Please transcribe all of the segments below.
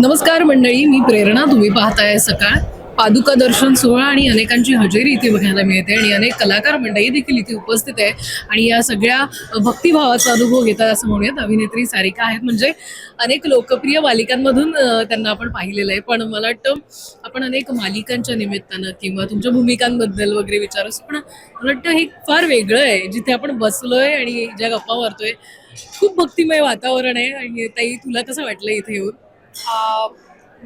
नमस्कार मंडळी मी प्रेरणा तुम्ही पाहताय सकाळ. पादुका दर्शन सोहळा आणि अनेकांची हजेरी इथे बघायला मिळते आणि अनेक कलाकार मंडळी देखील इथे उपस्थित आहे आणि या सगळ्या भक्तिभावाचा अनुभव घेतात असं म्हणूयात. अभिनेत्री सारिका आहेत. म्हणजे अनेक लोकप्रिय मालिकांमधून त्यांना आपण पाहिलेलं आहे. पण मला वाटतं आपण अनेक मालिकांच्या निमित्तानं किंवा तुमच्या भूमिकांबद्दल वगैरे विचारू पण मला वाटतं हे फार वेगळं आहे. जिथे आपण बसलोय आणि ज्या गप्पा मारतोय खूप भक्तिमय वातावरण आहे. आणि ताई तुला कसं वाटलं इथे येऊन?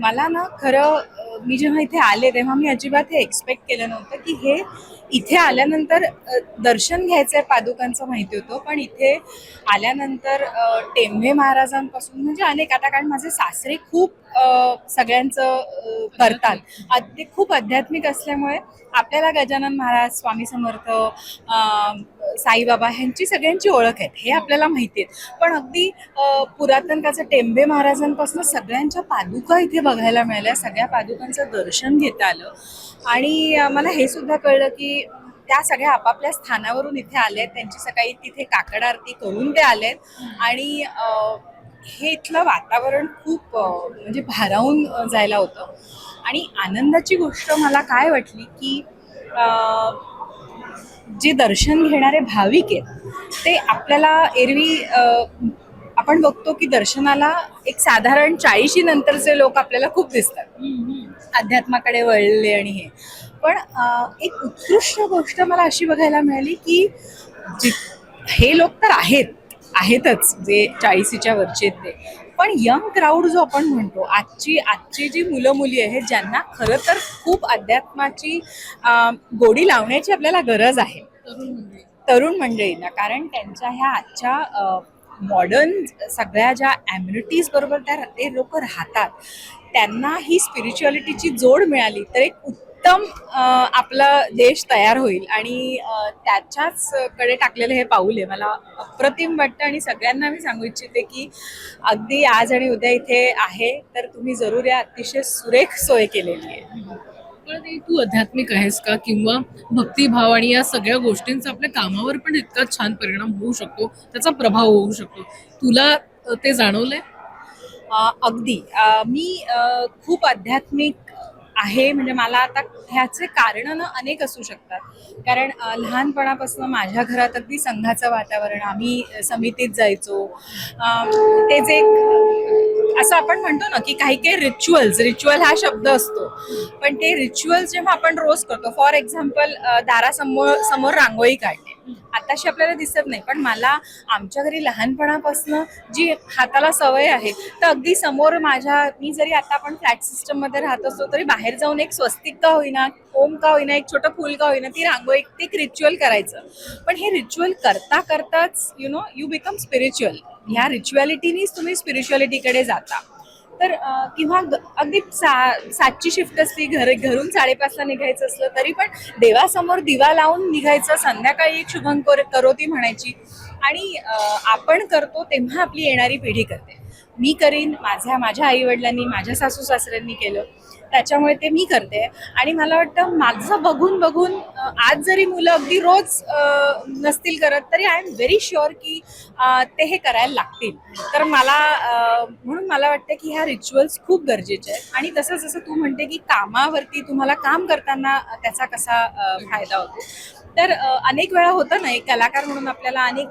मला ना खरं मी जेव्हा इथे आले तेव्हा मी अजिबात हे एक्सपेक्ट केलं नव्हतं की हे इथे आल्यानंतर दर्शन घ्यायचं आहे पादुकांचं माहिती होतं. पण इथे आल्यानंतर टेंभे महाराजांपासून म्हणजे अनेक. आता कारण माझे सासरे खूप सगळ्यांचं करतात. ते खूप आध्यात्मिक असल्यामुळे आपल्याला गजानन महाराज स्वामी समर्थ साईबाबा ह्यांची सगळ्यांची ओळख आहे हे आपल्याला माहिती आहेत. पण अगदी पुरातन काळचं टेंबे महाराजांपासून सगळ्यांच्या पादुका इथे बघायला मिळाल्या सगळ्या पादुकांचं दर्शन घेता आलं. आणि मला हे सुद्धा कळलं की त्या सगळ्या आपापल्या स्थानावरून इथे आले आहेत त्यांची सकाळी तिथे काकड आरती करून ते आलेत. आणि हे इथलं वातावरण खूप म्हणजे भारावून जायला होतं. आणि आनंदाची गोष्ट मला काय वाटली की जे दर्शन घेणारे भाविक आहेत ते आपल्याला एरवी आपण बघतो की दर्शनाला एक साधारण चाळीशी नंतरचे लोक आपल्याला खूप दिसतात. अध्यात्माकडे वळले आणि हे. पण एक उत्कृष्ट गोष्ट मला अशी बघायला मिळाली की जी हे लोक तर आहेत. आहेतच जे चाळीसीच्या वरचे आहेत ते. पण यंग क्राऊड जो आपण म्हणतो आजची आजची जी मुलं मुली आहेत ज्यांना खरं तर खूप अध्यात्माची गोडी लावण्याची आपल्याला गरज आहे. तरुण मंडळींना कारण त्यांच्या ह्या आजच्या मॉडर्न सगळ्या ज्या ॲम्युनिटीज बरोबर त्या ते लोक राहतात. त्यांना ही स्पिरिच्युअलिटीची जोड मिळाली तर एक उत्तम आपला देश तयार होईल. आणि त्याच्याच कडे टाकलेलं हे पाऊल आहे. मला अप्रतिम वाटतं आणि सगळ्यांना मी सांगू इच्छिते की अगदी आज आणि उद्या इथे आहे तर तुम्ही जरूर या. अतिशय सुरेख सोय केलेली आहे. तू आध्यात्मिक आहेस का? किंवा भक्तिभाव आणि या सगळ्या गोष्टींचा आपल्या कामावर पण इतका छान परिणाम होऊ शकतो. त्याचा प्रभाव होऊ शकतो. तुला ते जाणवलंय? अगदी. मी खूप आध्यात्मिक आहे. म्हणजे मला आता ह्याचे कारण ना अनेक असू शकतात. कारण लहानपणापासून माझ्या घरात अगदी संघाचं वातावरण आम्ही समितीत जायचो. ते जे असं आपण म्हणतो ना की काही काही रिच्युअल्स रिच्युअल हा शब्द असतो. पण ते रिच्युअल्स जेव्हा आपण रोज करतो फॉर एक्झाम्पल दारासमोर समोर रांगोळी काढणे. आताशी आपल्याला दिसत नाही पण मला आमच्या घरी लहानपणापासून जी हाताला सवय आहे तर अगदी समोर माझ्या मी जरी आता आपण फ्लॅट सिस्टममध्ये राहत असतो तरी बाहेर जाऊन एक स्वस्तिक का होईना ओम का होईना एक छोटं फूल का होईना ती रांगोळी ते एक रिच्युअल करायचं. पण हे रिच्युअल करता करताच you know you become spiritual ह्या रिच्युअलिटीनीच तुम्ही स्पिरिच्युअलिटीकडे जाता. तर किंवा अगदी सा सातची शिफ्ट असली घर घरून साडेपाचला निघायचं असलं तरी पण देवासमोर दिवा लावून निघायचं संध्याकाळी एक शुभंकर करोती म्हणायची. आणि आपण करतो तेव्हा आपली येणारी पिढी करते. मी करीन माझ्या माझ्या आईवडिलांनी माझ्या सासू सासऱ्यांनी केलं त्याच्यामुळे ते मी करते. आणि मला वाटतं माझं बघून बघून आज जरी मुलं अगदी रोज नसतील करत तरी आय एम व्हेरी शुअर की ते हे करायला लागतील. तर मला म्हणून मला वाटतं की ह्या रिच्युअल्स खूप गरजेचे आहेत. आणि तसं जसं तू म्हणते की कामावरती तुम्हाला काम करताना त्याचा कसा फायदा होतो. तर अनेक वेळा होतं ना एक कलाकार म्हणून आपल्याला अनेक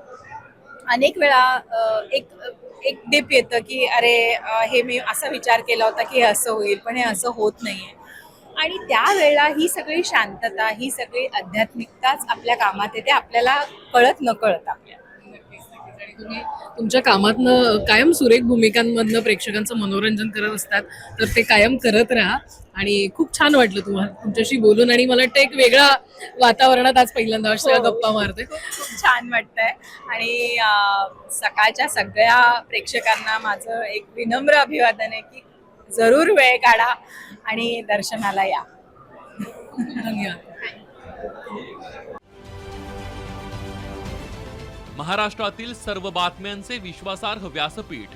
अनेक वेळा एक एक डीप येतं की अरे हे मी असा विचार केला होता की हे असं होईल पण हे असं होत नाहीये. आणि त्यावेळेला ही सगळी शांतता ही सगळी आध्यात्मिकताच आपल्या कामात येते आपल्याला कळत न कळत आपल्या तुम्ही तुमच्या कामातनं कायम सुरेख भूमिकांमधनं प्रेक्षकांचं मनोरंजन करत असतात तर ते कायम करत राहा. आणि खूप छान वाटलं तुम्हाला तुमच्याशी बोलून आणि मला वाटतं एक वेगळा वातावरणात आज पहिल्यांदा अशा हो. गप्पा मारते खूप खूप छान वाटतंय. आणि सकाळच्या सगळ्या प्रेक्षकांना माझं एक विनम्र अभिवादन आहे की जरूर वेळ काढा आणि दर्शनाला या. धन्यवाद. महाराष्ट्रातील सर्व बातम्यांचे विश्वासार्ह व्यासपीठ.